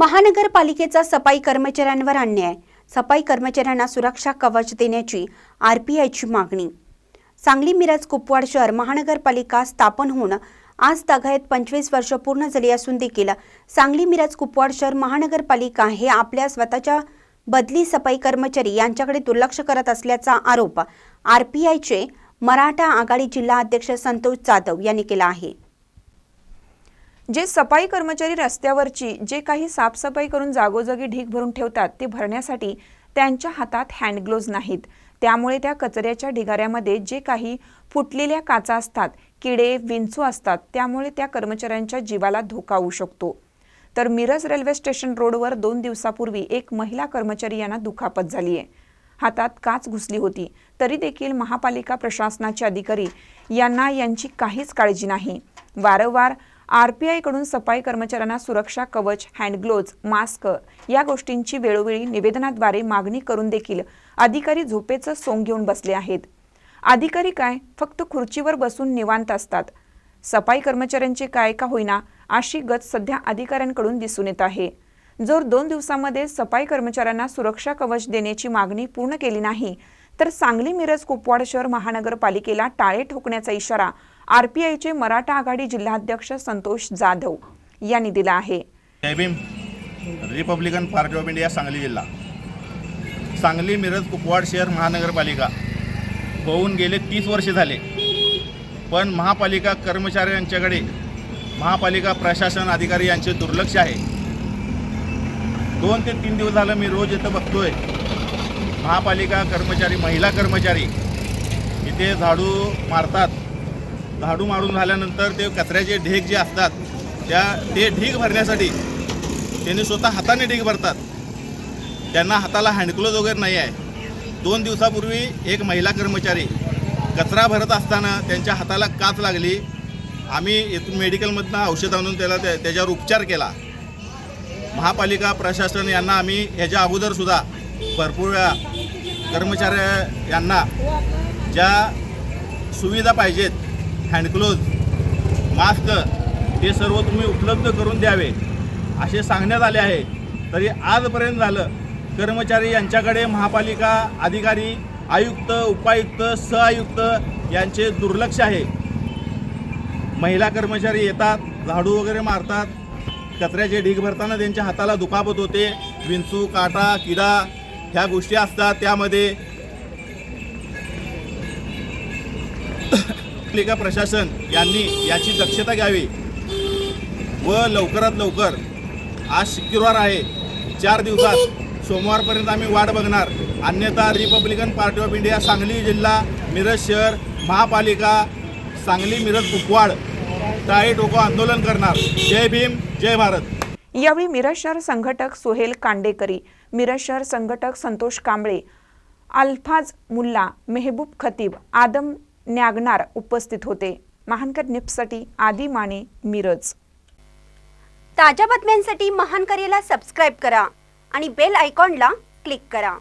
महानगरपालिकेचा सफाई कर्मचाऱ्यांवर अन्याय. सफाई कर्मचाऱ्यांना सुरक्षा कवच देण्याची आरपीआयची मागणी. सांगली मिरज कुपवाड शहर महानगरपालिका स्थापन होऊन आज तगायत पंचवीस वर्ष पूर्ण झाली असून देखील सांगली मिरज कुपवाड शहर महानगरपालिका हे आपल्या स्वतःच्या बदली सफाई कर्मचारी यांच्याकडे दुर्लक्ष करत असल्याचा आरोप आरपीआयचे मराठा आघाडी जिल्हा अध्यक्ष संतोष जाधव यांनी केला आहे. जे सफाई कर्मचारी रस्त्यावरची जे काही साफसफाई करून जागोजागी ढीक भरून ठेवतात ते भरण्यासाठी त्यांच्या हातात हँडग्लोव्ज नाहीत. त्यामुळे त्या कचऱ्याच्या ढिगाऱ्यामध्ये जे काही फुटलेल्या काचा असतात किडे विंचू असतात त्यामुळे त्या कर्मचाऱ्यांच्या जीवाला धोका होऊ शकतो. तर मिरज रेल्वे स्टेशन रोडवर दोन दिवसापूर्वी एक महिला कर्मचारी यांना दुखापत झाली आहे. हातात काच घुसली होती. तरी देखील महापालिका प्रशासनाचे अधिकारी यांना यांची काहीच काळजी नाही. वारंवार आर पी आयकडून सफाई कर्मचाऱ्यांना सुरक्षा कवच हँडग्लोव्ज मास्क या गोष्टींची वेळोवेळी निवेदनाद्वारे मागणी करून देखील अधिकारी झोपेचं सोंग घेऊन बसले आहेत. अधिकारी काय? फक्त खुर्चीवर बसून निवांत असतात. सफाई कर्मचाऱ्यांचे काय का होईना अशी गत सध्या अधिकाऱ्यांकडून दिसून येत आहे. जर दोन दिवसामध्ये सफाई कर्मचाऱ्यांना सुरक्षा कवच देण्याची मागणी पूर्ण केली नाही तर सांगली मिरज कुपवाड शहर महानगरपालिकेला टाळे ठोकण्याचा इशारा आरपीआयचे मराठा आघाडी जिल्हाध्यक्ष संतोष जाधव यांनी दिला आहे. Jai Bhim. Republican party of India Sangli जिल्हा. सांगली मिरज कुपवाड शहर महानगरपालिका. होऊन गेले तीस वर्ष झाले. पण महापालिका कर्मचारी यांच्याकडे महापालिका प्रशासन अधिकारी यांचे दुर्लक्ष आहे. दोन ते तीन दिवस झालं मी रोज इथं बघतोय. महापालिका कर्मचारी महिला कर्मचारी इथे झाडू मारतात. झाडू मारून झाल्यानंतर ते कचऱ्याचे ढीग जे असतात त्या ते ढीग भरण्यासाठी त्यांनी स्वतः हाताने ढीग भरतात. त्यांना हाताला हँडग्लोज वगैरे नाही आहे. दोन दिवसापूर्वी एक महिला कर्मचारी कचरा भरत असताना त्यांच्या हाताला काच लागली. आम्ही इथून मेडिकलमधनं औषध आणून त्याला त्या त्याच्यावर उपचार केला. महापालिका प्रशासन यांना आम्ही ह्याच्या अगोदरसुद्धा भरपूर वेळा कर्मचाऱ्या यांना ज्या सुविधा पाहिजेत हँडग्लोज मास्क हे सर्व तुम्ही उपलब्ध करून द्यावे. असे सांगण्यात आले आहे. तरी आजपर्यंत झालं कर्मचारी यांच्याकडे महापालिका अधिकारी आयुक्त उपायुक्त सहआयुक्त यांचे दुर्लक्ष आहे. महिला कर्मचारी येतात झाडू वगैरे मारतात. कचऱ्याचे ढीग भरताना त्यांच्या हाताला दुखापत होते. विंचू काटा किडा ह्या गोष्टी असतात त्यामध्ये. पालिका प्रशासन? यांनी याची दक्षता घ्यावी. व लवकरात लवकर आज शुक्रवार आहे चार दिवसात सोमवारपर्यंत आम्ही वाट बघणार. अन्यथा Republican party of India Sangli जिल्हा मिरज शहर महापालिका सांगली मिरज कुपवाड टाळी टोको आंदोलन करणार. जय भीम जय भारत. यावेळी मिरज शहर संघटक सोहेल कांडेकरी मिरज शहर संघटक संतोष कांबळे अल्फाज मुल्ला मेहबूब खतीब आदम न्यागणार उपस्थित होते. महानकर निप्ससाठी आदी माने मिरज. ताज्या बातम्यांसाठी महानकरेला सबस्क्राईब करा आणि बेल आयकॉनला क्लिक करा.